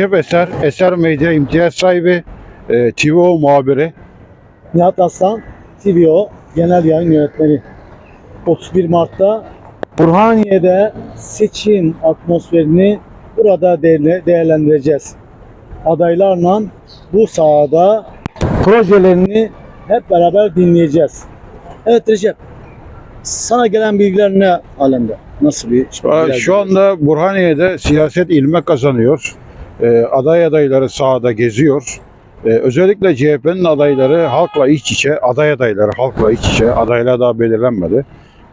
Recep Eser, Eser Medya imtiyaz sahibi, e, TVO muhabiri. Nihat Aslan, TVO Genel Yayın Yönetmeni. 31 Mart'ta Burhaniye'de seçim atmosferini burada değerle- değerlendireceğiz. Adaylarla bu sahada projelerini hep beraber dinleyeceğiz. Evet Recep, sana gelen bilgiler ne alemde? Nasıl bir Şu anda Burhaniye'de siyaset ilme kazanıyor. E, aday adayları sahada geziyor. E, özellikle CHP'nin adayları halkla iç içe, aday adayları halkla iç içe, adaylar daha belirlenmedi.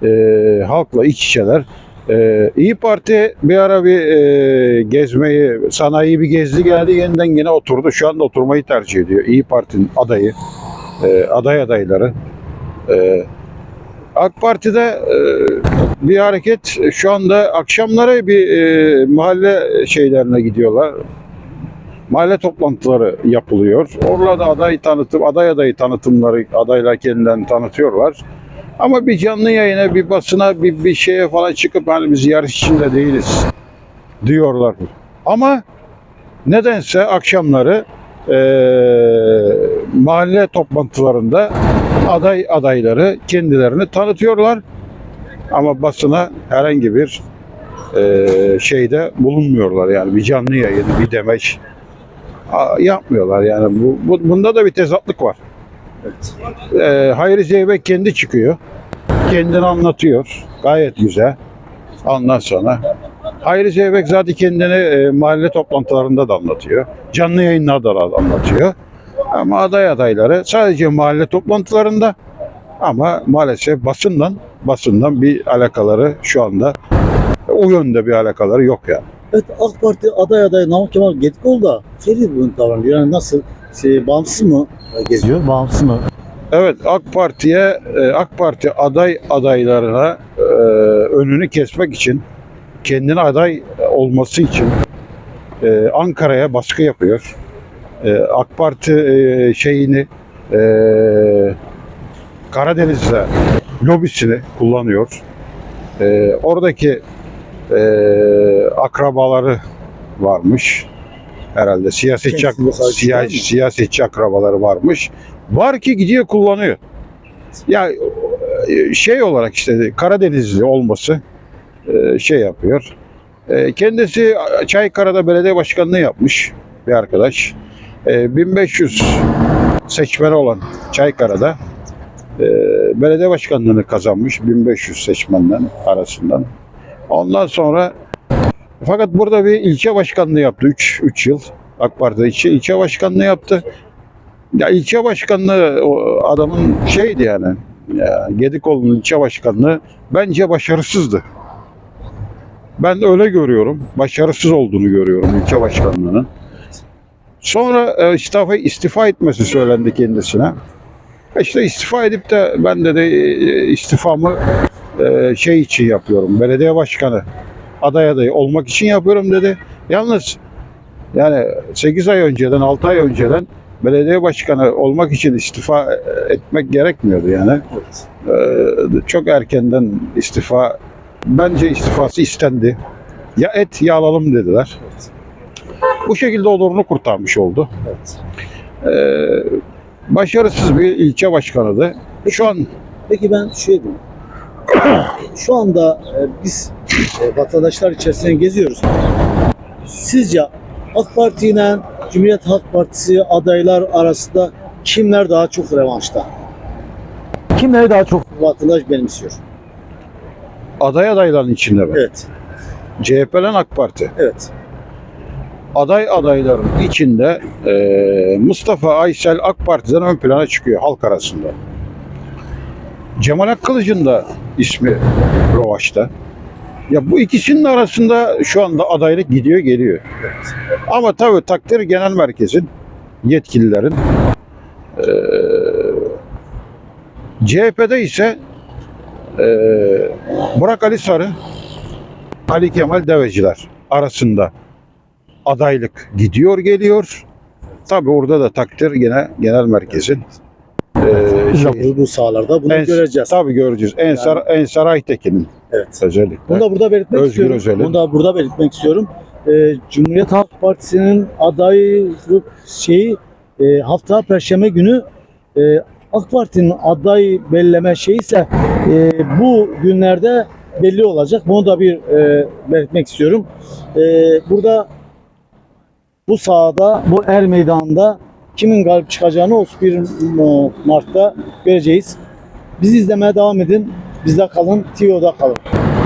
E, halkla iç içeler. E, İyi Parti bir ara bir e, gezmeyi, sanayi bir gezdi geldi yeniden yine oturdu. Şu anda oturmayı tercih ediyor. İyi Parti'nin adayı, e, aday adayları. E, AK Parti'de e, bir hareket şu anda akşamları bir e, mahalle şeylerine gidiyorlar. Mahalle toplantıları yapılıyor. Orada aday tanıtım, aday adayı tanıtımları adaylar kendilerini tanıtıyorlar. Ama bir canlı yayına, bir basına, bir, bir şeye falan çıkıp hani biz yarış içinde değiliz diyorlar. Ama nedense akşamları e, mahalle toplantılarında aday adayları kendilerini tanıtıyorlar. Ama basına herhangi bir e, şeyde bulunmuyorlar yani bir canlı yayın, bir demeç yapmıyorlar yani bu, bu- bunda da bir tezatlık var. Evet. E, Hayri Zeybek kendi çıkıyor, kendini anlatıyor, gayet güzel. Ondan sonra Hayri Zeybek zaten kendini e, mahalle toplantılarında da anlatıyor, canlı yayınlarda da anlatıyor. Ama aday adayları sadece mahalle toplantılarında ama maalesef basından basından bir alakaları şu anda o yönde bir alakaları yok yani. Evet AK Parti aday adayı Namık Kemal Getikoğlu da feri bunu davranıyor. Yani nasıl şey, bağımsız mı geziyor? Bağımsız mı? Evet AK Parti'ye e, AK Parti aday adaylarına e, önünü kesmek için kendine aday olması için e, Ankara'ya baskı yapıyor. E, AK Parti e, şeyini e, Karadeniz'de lobisini kullanıyor. E, oradaki e, akrabaları varmış. Herhalde siyasetçi, Kendisinde sadece siya- var mı? siyasetçi akrabaları varmış. Var ki gidiyor kullanıyor. Ya e, şey olarak işte Karadenizli olması şey yapıyor. Kendisi Çaykara'da belediye başkanlığı yapmış bir arkadaş. E, 1500 seçmeni olan Çaykara'da e, belediye başkanlığını kazanmış 1500 seçmenden arasından. Ondan sonra fakat burada bir ilçe başkanlığı yaptı 3 3 yıl. AK Parti ilçe, ilçe başkanlığı yaptı. Ya ilçe başkanlığı o adamın şeydi yani. Ya, Gedikoğlu'nun ilçe başkanlığı bence başarısızdı. Ben öyle görüyorum. Başarısız olduğunu görüyorum ilçe başkanlığının. Sonra e, istifa, istifa etmesi söylendi kendisine. İşte istifa edip de ben de, de e, istifamı e, şey için yapıyorum. Belediye başkanı aday adayı olmak için yapıyorum dedi. Yalnız yani 8 ay önceden 6 ay önceden belediye başkanı olmak için istifa e, etmek gerekmiyordu yani. Evet. Ee, çok erkenden istifa bence istifası istendi. Ya et ya alalım dediler. Evet. Bu şekilde olurunu kurtarmış oldu. evet. Ee, başarısız bir ilçe başkanıydı. Şu an Peki ben şey diyeyim. Şu anda e, biz e, vatandaşlar içerisinde geziyoruz. Sizce AK Parti ile Cumhuriyet Halk Partisi adaylar arasında kimler daha çok revanşta? Kimleri daha çok vatandaş benimsiyor? aday adayların içinde mi? Evet, CHP'len AK Parti. evet. Aday adayların içinde e, Mustafa Aysel AK Parti'den ön plana çıkıyor halk arasında. Cemal Akkılıç'ın da ismi Rovaş'ta. Ya bu ikisinin arasında şu anda adaylık gidiyor geliyor. Ama tabii takdir genel merkezin yetkililerin e, CHP'de ise e, Burak Ali Sarı, Ali Kemal Deveciler arasında adaylık gidiyor geliyor. Tabii orada da takdir gene genel merkezin e, Biz şey, bu, sahalarda bunu Ens- göreceğiz. Tabii göreceğiz. Ensar, Ensar Aytekin'in Evet. özellikle. Bunu da burada belirtmek Özgür istiyorum. Özel'in. Bunu da burada belirtmek istiyorum. e, Cumhuriyet Halk Partisi'nin adaylık şeyi e, hafta Perşembe günü e, AK Parti'nin aday belirleme şeyi ise e, bu günlerde belli olacak. Bunu da bir e, belirtmek istiyorum. E, burada bu sahada, bu er meydanında kimin galip çıkacağını 31 Mart'ta göreceğiz. Bizi izlemeye devam edin. Bizde kalın, TVO'da kalın.